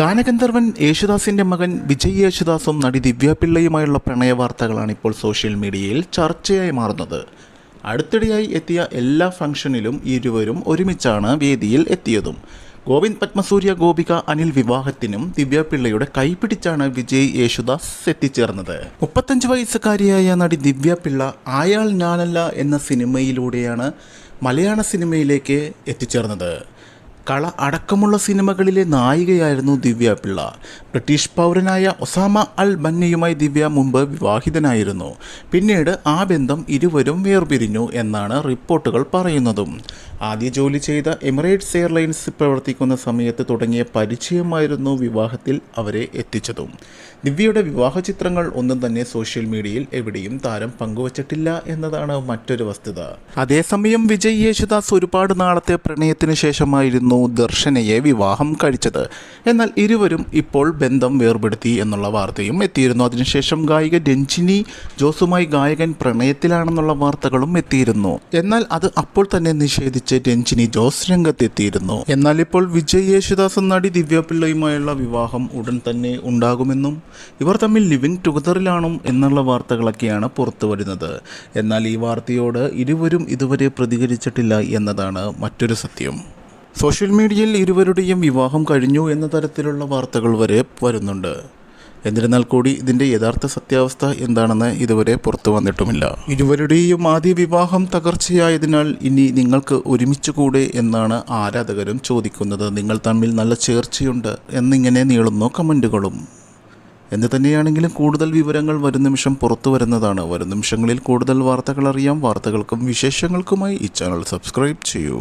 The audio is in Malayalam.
ഗാനഗന്ധർവൻ യേശുദാസിന്റെ മകൻ വിജയ് യേശുദാസും നടി ദിവ്യ പിള്ളയുമായുള്ള പ്രണയ വാർത്തകളാണ് ഇപ്പോൾ സോഷ്യൽ മീഡിയയിൽ ചർച്ചയായി മാറുന്നത്. അടുത്തിടെയായി എത്തിയ എല്ലാ ഫംഗ്ഷനിലും ഇരുവരും ഒരുമിച്ചാണ് വേദിയിൽ എത്തിയതും. ഗോവിന്ദ് പത്മസൂര്യ ഗോപിക അനിൽ വിവാഹത്തിനും ദിവ്യ പിള്ളയുടെ കൈപിടിച്ചാണ് വിജയ് യേശുദാസ് എത്തിച്ചേർന്നത്. മുപ്പത്തഞ്ച് വയസ്സുകാരിയായ നടി ദിവ്യ പിള്ള ആയാൾ ഞാനല്ല എന്ന സിനിമയിലൂടെയാണ് മലയാള സിനിമയിലേക്ക് എത്തിച്ചേർന്നത്. കള അടക്കമുള്ള സിനിമകളിലെ നായികയായിരുന്നു ദിവ്യ പിള്ള. ബ്രിട്ടീഷ് പൗരനായ ഒസാമ അൽ ബന്നയുമായി ദിവ്യ മുമ്പ് വിവാഹിതനായിരുന്നു. പിന്നീട് ആ ബന്ധം ഇരുവരും വേർപിരിഞ്ഞു എന്നാണ് റിപ്പോർട്ടുകൾ പറയുന്നതും. ആദ്യ ജോലി ചെയ്ത എമിറേറ്റ്സ് എയർലൈൻസ് പ്രവർത്തിക്കുന്ന സമയത്ത് തുടങ്ങിയ പരിചയമായിരുന്നു വിവാഹത്തിൽ അവരെ എത്തിച്ചതും. ദിവ്യയുടെ വിവാഹ ചിത്രങ്ങൾ ഒന്നും തന്നെ സോഷ്യൽ മീഡിയയിൽ എവിടെയും താരം പങ്കുവച്ചിട്ടില്ല എന്നതാണ് മറ്റൊരു വസ്തുത. അതേസമയം വിജയ് യേശുദാസ് ഒരുപാട് നാളത്തെ പ്രണയത്തിന് ശേഷമായിരുന്നു ദർശനയെ വിവാഹം കഴിച്ചത്. എന്നാൽ ഇരുവരും ഇപ്പോൾ ബന്ധം വേർപെടുത്തി എന്നുള്ള വാർത്തയും എത്തിയിരുന്നു. അതിനുശേഷം ഗായിക രഞ്ജിനി ജോസുമായി ഗായകൻ പ്രണയത്തിലാണെന്നുള്ള വാർത്തകളും എത്തിയിരുന്നു. എന്നാൽ അത് അപ്പോൾ തന്നെ നിഷേധിച്ച്. രഞ്ജിനി ജോസ് രംഗത്തെത്തിയിരുന്നു. എന്നാൽ ഇപ്പോൾ വിജയ് യേശുദാസ് നടി ദിവ്യപിള്ളയുമായുള്ള വിവാഹം ഉടൻ തന്നെ ഉണ്ടാകുമെന്നും ഇവർ തമ്മിൽ ലിവിംഗ് ടുഗദറിലാണും എന്നുള്ള വാർത്തകളൊക്കെയാണ് പുറത്തു വരുന്നത് എന്നാൽ ഈ വാർത്തയോട് ഇരുവരും ഇതുവരെ പ്രതികരിച്ചിട്ടില്ല എന്നതാണ് മറ്റൊരു സത്യം. സോഷ്യൽ മീഡിയയിൽ ഇരുവരുടെയും വിവാഹം കഴിഞ്ഞു എന്ന തരത്തിലുള്ള വാർത്തകൾ വരെ വരുന്നുണ്ട്. എന്നിരുന്നാൽ കൂടി ഇതിന്റെ യഥാർത്ഥ സത്യാവസ്ഥ എന്താണെന്ന് ഇതുവരെ പുറത്തു വന്നിട്ടുമില്ല. ഇരുവരുടെയും ആദ്യ വിവാഹം തകർച്ചയായതിനാൽ ഇനി നിങ്ങൾക്ക് ഒരുമിച്ച് കൂടെ എന്നാണ് ആരാധകരും ചോദിക്കുന്നത്. നിങ്ങൾ തമ്മിൽ നല്ല ചേർച്ചയുണ്ട് എന്നിങ്ങനെ നീളുന്നു കമന്റുകളും എന്ന് തന്നെയാണെങ്കിലും കൂടുതൽ വിവരങ്ങൾ വരും നിമിഷം പുറത്തു വരുന്നതാണ്. വരും നിമിഷങ്ങളിൽ കൂടുതൽ വാർത്തകൾ അറിയാം. വാർത്തകൾക്കും വിശേഷങ്ങൾക്കുമായി ഈ ചാനൽ സബ്സ്ക്രൈബ് ചെയ്യൂ.